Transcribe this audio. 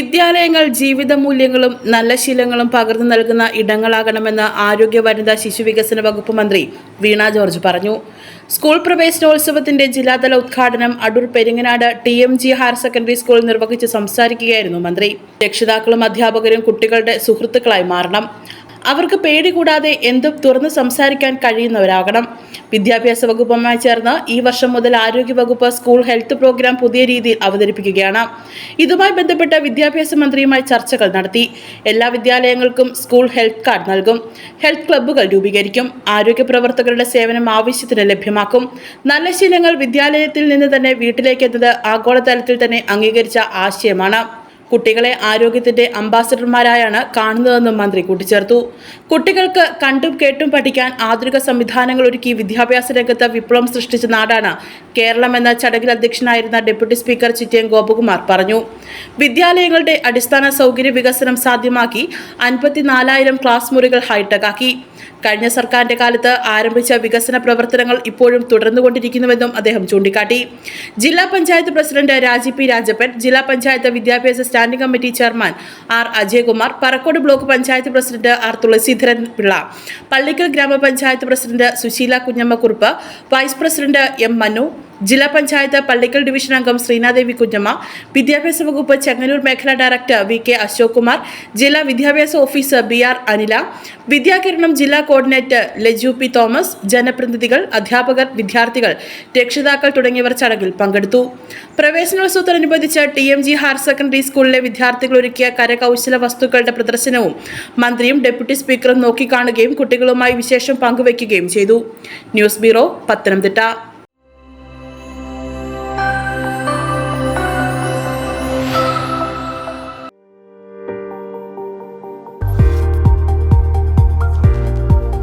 വിദ്യാലയങ്ങൾ ജീവിത മൂല്യങ്ങളും നല്ല ശീലങ്ങളും പകർന്നു നൽകുന്ന ഇടങ്ങളാകണമെന്ന് ആരോഗ്യ വനിതാ ശിശു വികസന വകുപ്പ് മന്ത്രി വീണ ജോർജ് പറഞ്ഞു. സ്കൂൾ പ്രവേശനോത്സവത്തിന്റെ ജില്ലാതല ഉദ്ഘാടനം Adoor Peringanad T M G higher secondary സ്കൂളിൽ നിർവഹിച്ച് സംസാരിക്കുകയായിരുന്നു മന്ത്രി. രക്ഷിതാക്കളും അധ്യാപകരും കുട്ടികളുടെ സുഹൃത്തുക്കളായി മാറണം. അവർക്ക് പേടി കൂടാതെ എന്തും തുറന്ന് സംസാരിക്കാൻ കഴിയുന്നവരാകണം. വിദ്യാഭ്യാസ വകുപ്പുമായി ചേർന്ന് ഈ വർഷം മുതൽ ആരോഗ്യ വകുപ്പ് സ്കൂൾ ഹെൽത്ത് പ്രോഗ്രാം പുതിയ രീതിയിൽ അവതരിപ്പിക്കുകയാണ്. ഇതുമായി ബന്ധപ്പെട്ട വിദ്യാഭ്യാസ മന്ത്രിയുമായി ചർച്ചകൾ നടത്തി. എല്ലാ വിദ്യാലയങ്ങൾക്കും സ്കൂൾ ഹെൽത്ത് കാർഡ് നൽകും. ഹെൽത്ത് ക്ലബ്ബുകൾ രൂപീകരിക്കും. ആരോഗ്യ പ്രവർത്തകരുടെ സേവനം ആവശ്യത്തിന് ലഭ്യമാക്കും. നല്ല ശീലങ്ങൾ വിദ്യാലയത്തിൽ നിന്ന് തന്നെ വീട്ടിലേക്ക് എന്നത് ആഗോളതലത്തിൽ തന്നെ അംഗീകരിച്ച ആശയമാണ്. കുട്ടികളെ ആരോഗ്യത്തിന്റെ അംബാസഡർമാരായാണ് കാണുന്നതെന്നും മന്ത്രി കൂട്ടിച്ചേർത്തു. കുട്ടികൾക്ക് കണ്ടും കേട്ടും പഠിക്കാൻ ആധുനിക സംവിധാനങ്ങൾ ഒരുക്കി വിദ്യാഭ്യാസ രംഗത്ത് വിപ്ലവം സൃഷ്ടിച്ച നാടാണ് കേരളം എന്ന ചടങ്ങിൽ അധ്യക്ഷനായിരുന്ന ഡെപ്യൂട്ടി സ്പീക്കർ ചിറ്റയം ഗോപകുമാർ പറഞ്ഞു. വിദ്യാലയങ്ങളുടെ അടിസ്ഥാന സൗകര്യ വികസനം സാധ്യമാക്കി അൻപത്തിനാലായിരം ക്ലാസ് മുറികൾ ഹൈടെക് ആക്കി. കഴിഞ്ഞ സർക്കാരിന്റെ കാലത്ത് ആരംഭിച്ച വികസന പ്രവർത്തനങ്ങൾ ഇപ്പോഴും തുടർന്നുകൊണ്ടിരിക്കുന്നുവെന്നും അദ്ദേഹം ചൂണ്ടിക്കാട്ടി. ജില്ലാ പഞ്ചായത്ത് പ്രസിഡന്റ് രാജി പി രാജപ്പൻ ജില്ലാ പഞ്ചായത്ത് വിദ്യാഭ്യാസ standing committee chairman R Ajayakumar Parakode block panchayat president R Thulaseedharan Pillai Pallickal ഗ്രാമപഞ്ചായത്ത് president Susheela Kunjammakurup vice president M Manu ജില്ലാ പഞ്ചായത്ത് പള്ളിക്കൽ ഡിവിഷൻ അംഗം ശ്രീനാദേവി കുഞ്ഞമ്മ വിദ്യാഭ്യാസ വകുപ്പ് ചെങ്ങന്നൂർ മേഖലാ director V K Ashok Kumar ജില്ലാ വിദ്യാഭ്യാസ officer B R Anila Vidyakiranam ജില്ലാ coordinator Laju P Thomas ജനപ്രതിനിധികൾ അധ്യാപകർ വിദ്യാർത്ഥികൾ രക്ഷിതാക്കൾ തുടങ്ങിയവർ ചടങ്ങിൽ പങ്കെടുത്തു. പ്രവേശനോത്സവത്തോടനുബന്ധിച്ച് T M G higher secondary സ്കൂളിലെ വിദ്യാർത്ഥികൾ ഒരുക്കിയ കരകൗശല വസ്തുക്കളുടെ പ്രദർശനവും മന്ത്രിയും ഡെപ്യൂട്ടി സ്പീക്കറും നോക്കിക്കാണുകയും കുട്ടികളുമായി വിശേഷം പങ്കുവയ്ക്കുകയും ചെയ്തു. News bureau Pathanamthitta.